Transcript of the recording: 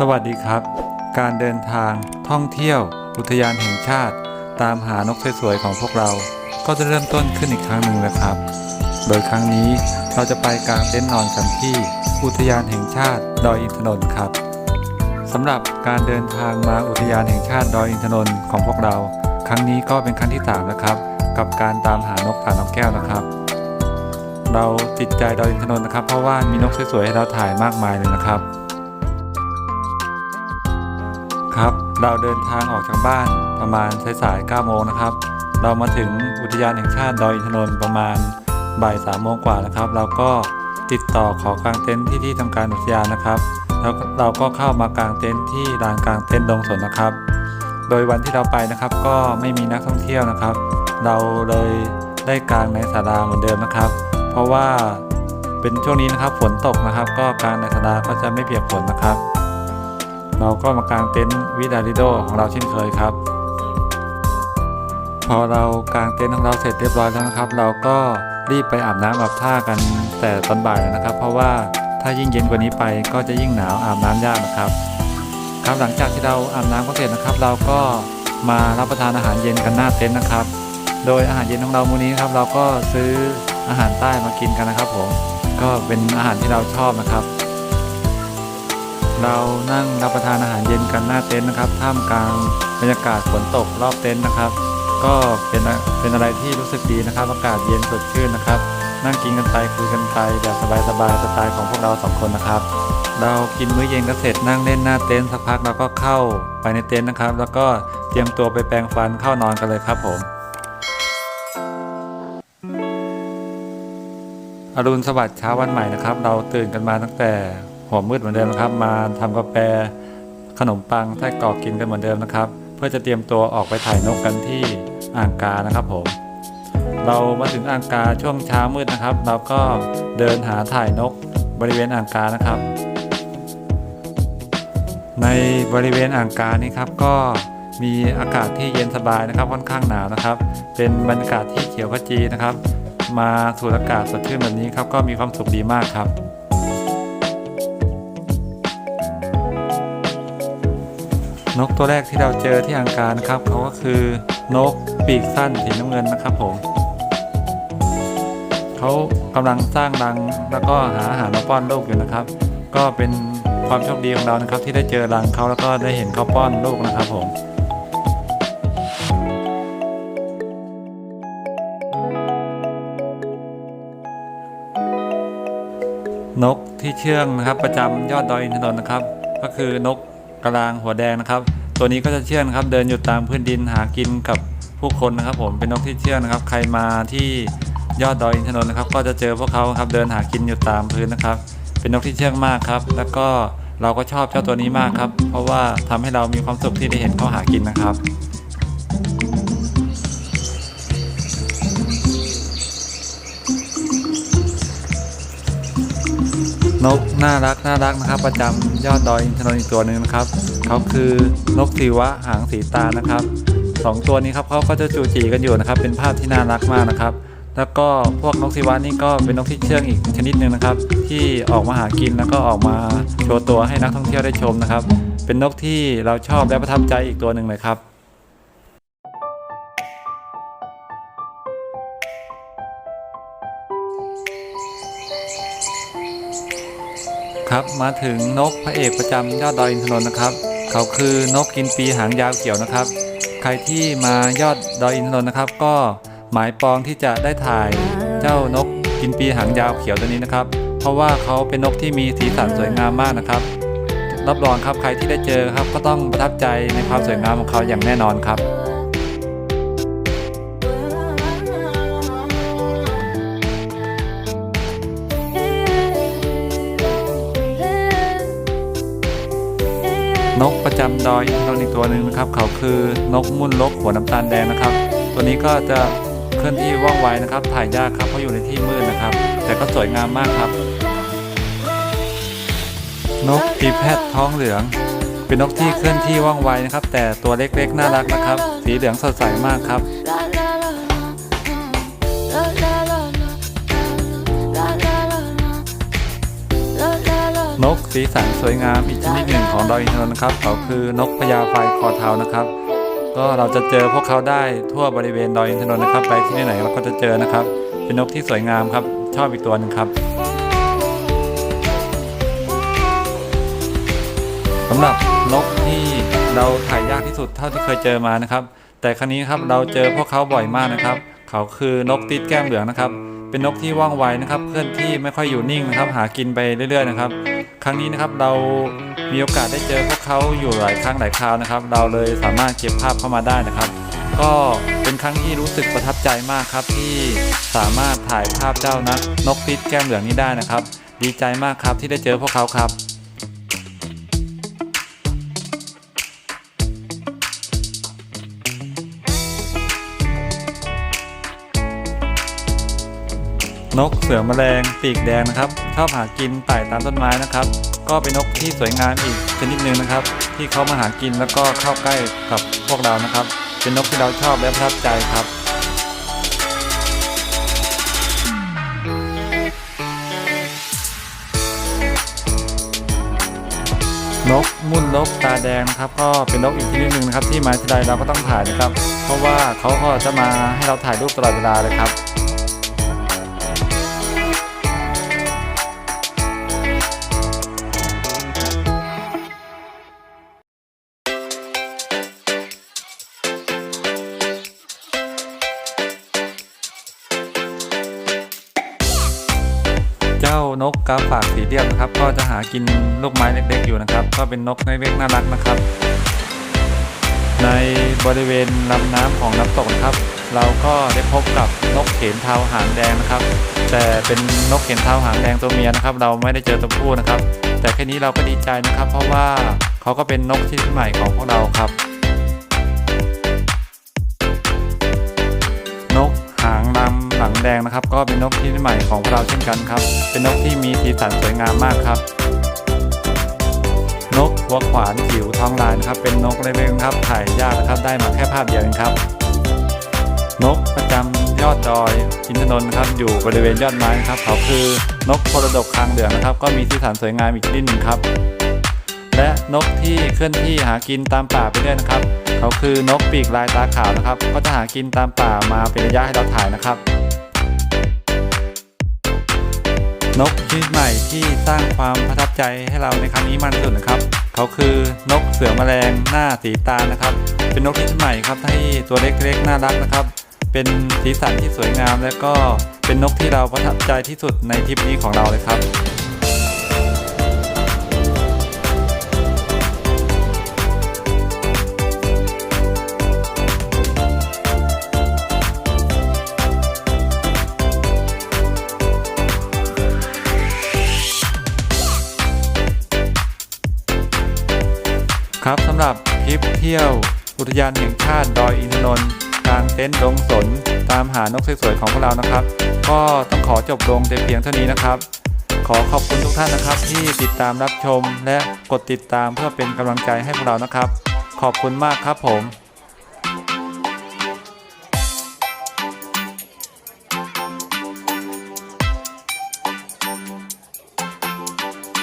สวัสดีครับ การเดินทาง ท่องเที่ยว อุทยานแห่งชาติ ตามหานกสวยๆของพวกเรา ก็จะเริ่มต้นขึ้นอีกครั้งหนึ่งแล้วครับ โดยครั้งนี้เราจะไปกางเต็นท์นอนกันที่ อุทยานแห่งชาติดอยอินทนนท์ครับสำหรับการเดินทางมาอุทยานแห่งชาติดอยอินทนนท์ของพวกเรา ครั้งนี้ก็เป็นครั้งที่สามแล้วครับกับการตามหานกผ่านกแก้วนะครับ เราติดใจดอยอินทนนท์นะครับ เพราะว่ามีนกสวยๆให้เราถ่ายมากมายเลยนะครับ ครับ เราเดินทางออกจากบ้านประมาณสายๆ9โมงนะครับ เรามาถึงอุทยานแห่งชาติดอยอินทนนท์ประมาณบ่าย3โมงกว่านะครับ เราก็ติดต่อขอกางเต็นท์ที่ที่ทำการอุทยานนะครับ แล้วเราก็เข้ามากางเต็นท์ที่ลานกางเต็นท์ดงสนนะครับ โดยวันที่เราไปนะครับก็ไม่มีนักท่องเที่ยวนะครับ เราเลยได้กางในศาลาเหมือนเดิมนะครับ เพราะว่าเป็นช่วงนี้นะครับฝนตกนะครับ ก็กางในศาลาก็จะไม่เปียกฝนนะครับ เราก็มากางเต็นท์วิดาริโดของเราเช่นเคยครับ พอเรากางเต็นท์ของเราเสร็จเรียบร้อยแล้วนะครับ เราก็รีบไปอาบน้ำอาบท่ากันแต่ตอนบ่ายแล้วนะครับ เพราะว่าถ้ายิ่งเย็นกว่านี้ไปก็จะยิ่งหนาวอาบน้ำยากนะครับ ครับหลังจากที่เราอาบน้ำก็เสร็จนะครับ เราก็มารับประทานอาหารเย็นกันหน้าเต็นท์นะครับ โดยอาหารเย็นของเรามื้อนี้ครับ เราก็ซื้ออาหารใต้มากินกันนะครับ ผมก็เป็นอาหารที่เราชอบนะครับ เรานั่งรับประทานอาหารเย็นกันหน้าเต็นท์นะครับ ท่ามกลางบรรยากาศฝนตกรอบเต็นท์นะครับ ก็เป็นเป็นอะไรที่รู้สึกดีนะครับ อากาศเย็นสดชื่นนะครับ นั่งกินกันไปคุยกันไปแบบสบายๆสไตล์ของพวกเราสองคนนะครับ เรากินมื้อเย็นก็เสร็จนั่งเล่นหน้าเต็นท์สักพักเราก็เข้าไปในเต็นท์นะครับ แล้วก็เตรียมตัวไปแปรงฟันเข้านอนกันเลยครับผมอรุณสวัสดิ์เช้าวันใหม่นะครับ เราตื่นกันมาตั้งแต่ หัวมืดเหมือนเดิมนะครับ มาทำกาแฟขนมปังไส้กรอกกินกันเหมือนเดิมนะครับ เพื่อจะเตรียมตัวออกไปถ่ายนกกันที่อ่างกานะครับผม เรามาถึงอ่างกาช่วงเช้ามืดนะครับ เราก็เดินหาถ่ายนกบริเวณอ่างกานะครับ ในบริเวณอ่างกานี้ครับก็มีอากาศที่เย็นสบายนะครับค่อนข้างหนาวนะครับ เป็นบรรยากาศที่เขียวขจีนะครับ มาสูดอากาศสดชื่นแบบนี้ครับก็มีความสุขดีมากครับ นกตัวแรกที่เราเจอที่อ่างกานะครับเขาก็คือนกปีกสั้นสีน้ำเงินนะครับผมเขากำลังสร้างรังแล้วก็หาอาหารมาป้อนลูกอยู่นะครับ ก็เป็นความโชคดีของเรานะครับ ที่ได้เจอรังเขาแล้วก็ได้เห็นเขาป้อนลูกนะครับผมนกที่เชื่องนะครับประจำยอดดอยอินทนนท์นะครับ ก็คือนก กระรางหัวแดงนะครับ ตัวนี้ก็จะเชื่องนครับ เดินอยู่ตามพื้นดินหากินกับผู้คนนะครับ ผมเป็นนกที่เชื่องนะครับ ใครมาที่ยอดดอยอินทนนท์นะครับ ก็จะเจอพวกเขาครับเดินหากินอยู่ตามพื้นนะครับ เป็นนกที่เชื่องมากครับ แล้วก็เราก็ชอบเจ้าตัวนี้มากครับ เพราะว่าทำให้เรามีความสุขที่ได้เห็นเขาหากินนะครับ นกน่ารักน่ารักนะครับ ประจำยอดดอยอินทนนท์อีกตัวหนึ่งนะครับเขาคือนกสีวะหางสีตานะครับสองตัวนี้ครับเขาก็จะจูจีกันอยู่นะครับ เป็นภาพที่น่ารักมากนะครับ แล้วก็พวกนกสีวะนี่ก็เป็นนกที่เชื่องอีกชนิดหนึ่งนะครับ ที่ออกมาหากินแล้วก็ออกมาโชว์ตัวให้นักท่องเที่ยวได้ชมนะครับ เป็นนกที่เราชอบและประทับใจอีกตัวหนึ่งเลยครับ ครับ มาถึงนกพระเอกประจำยอดดอยอินทนนท์นะครับ เขาคือนกกินปีหางยาวเขียวนะครับ ใครที่มายอดดอยอินทนนท์นะครับ ก็หมายปองที่จะได้ถ่ายเจ้านกกินปีหางยาวเขียวตัวนี้นะครับ เพราะว่าเขาเป็นนกที่มีสีสันสวยงามมากนะครับ รับรองครับใครที่ได้เจอครับก็ต้องประทับใจในความสวยงามของเขาอย่างแน่นอนครับ นกประจำดอยอินทนนท์ตัวหนึ่งนะครับ เขาคือนกมุ่นลกหัวน้ำตาลแดงนะครับ ตัวนี้ก็จะเคลื่อนที่ว่องไวนะครับ ถ่ายยากครับเพราะอยู่ในที่มืดนะครับ แต่ก็สวยงามมากครับ นกปีแพทท้องเหลือง เป็นนกที่เคลื่อนที่ว่องไวนะครับ แต่ตัวเล็กๆน่ารักนะครับ สีเหลืองสดใสมากครับ สีสันสวยงามอีกชนิดหนึ่งของดอยอินทนนท์นะครับ เขาคือนกพญาไฟคอเทานะครับ ก็เราจะเจอพวกเขาได้ทั่วบริเวณดอยอินทนนท์นะครับ ไปที่ไหนเราก็จะเจอนะครับ เป็นนกที่สวยงามครับ ชอบอีกตัวหนึงครับสำหรับนกที่เราถ่ายยากที่สุดเท่าที่เคยเจอมานะครับ แต่ครั้นี้ครับเราเจอพวกเขาบ่อยมากนะครับ เขาคือนกติดแก้มเหลืองนะครับ เป็นนกที่ว่องไวนะครับเคลื่อนที่ไม่ค่อยอยู่นิ่งนะครับ หากินไปเรื่อย ๆ นะครับ ครั้งนี้นะครับเรามีโอกาสได้เจอพวกเขาอยู่หลายครั้งหลายคราวนะครับ เราเลยสามารถเก็บภาพเข้ามาได้นะครับ ก็เป็นครั้งที่รู้สึกประทับใจมากครับที่สามารถถ่ายภาพเจ้านักนกติดแก้มเหลืองนี้ได้นะครับ ดีใจมากครับที่ได้เจอพวกเขาครับ นกเสือแมลงปีกแดงนะครับชอบหากินไต่ตามต้นไม้นะครับ ก็เป็นนกที่สวยงามอีกชนิดหนึ่งนะครับ ที่เขามาหากินแล้วก็เข้าใกล้กับพวกเรานะครับ เป็นนกที่เราชอบและประทับใจครับนกมุ่นนกตาแดงนะครับ ก็เป็นนกอีกชนิดหนึ่งนะครับ ที่มาที่ใดเราก็ต้องถ่ายนะครับ เพราะว่าเขาก็จะมาให้เราถ่ายรูปตลอดเวลาเลยครับ นกกาฝากสีเดียมนะครับ ก็จะหากินลูกไม้เล็กๆอยู่นะครับ ก็เป็นนกเล็กๆน่ารักนะครับ ในบริเวณลำน้ำของน้ำตกนะครับ เราก็ได้พบกับนกเขนเทาหางแดงนะครับ แต่เป็นนกเขนเทาหางแดงตัวเมียนะครับ เราไม่ได้เจอตัวผู้นะครับ แต่แค่นี้เราก็ดีใจนะครับ เพราะว่าเขาก็เป็นนกชนิดใหม่ของพวกเราครับ แดงนะครับ ก็เป็นนกที่ใหม่ของพวกเราเช่นกันครับ เป็นนกที่มีสีสันสวยงามมากครับ นกหัวขวานจิ๋วท้องลายนะครับ เป็นนกเล็กๆครับถ่ายยากนะครับได้มาแค่ภาพเดียวเองครับ นกประจำยอดดอยอินทนนท์ครับอยู่บริเวณยอดไม้ครับ เขาคือนกโพลดกคางเหลืองนะครับ ก็มีสีสันสวยงามอีกนิดหนึ่งครับ และนกที่เคลื่อนที่หากินตามป่าไปเรื่อยนะครับ เขาคือนกปีกลายตาขาวนะครับ ก็จะหากินตามป่ามาเป็นระยะให้เราถ่ายนะครับ นกชนิดใหม่ที่สร้างความประทับใจให้เราในครั้งนี้มากที่สุดนะครับ เขาคือนกเสือแมลงหน้าสีตานะครับ เป็นนกชนิดใหม่ครับที่ตัวเล็กๆน่ารักนะครับ เป็นสีสันที่สวยงาม และก็เป็นนกที่เราประทับใจที่สุดในทริปนี้ของเราเลยครับ ครับสำหรับทริปเที่ยว อุทยานแห่งชาติดอยอินทนนท์กลางเต็นท์ดงสน ตามหานกสวยๆของพวกเรานะครับ ก็ต้องขอจบลงแต่เพียงเท่านี้นะครับ ขอขอบคุณทุกท่านนะครับ ที่ติดตามรับชมและกดติดตามเพื่อเป็นกำลังใจให้พวกเรานะครับ ขอบคุณมากครับผม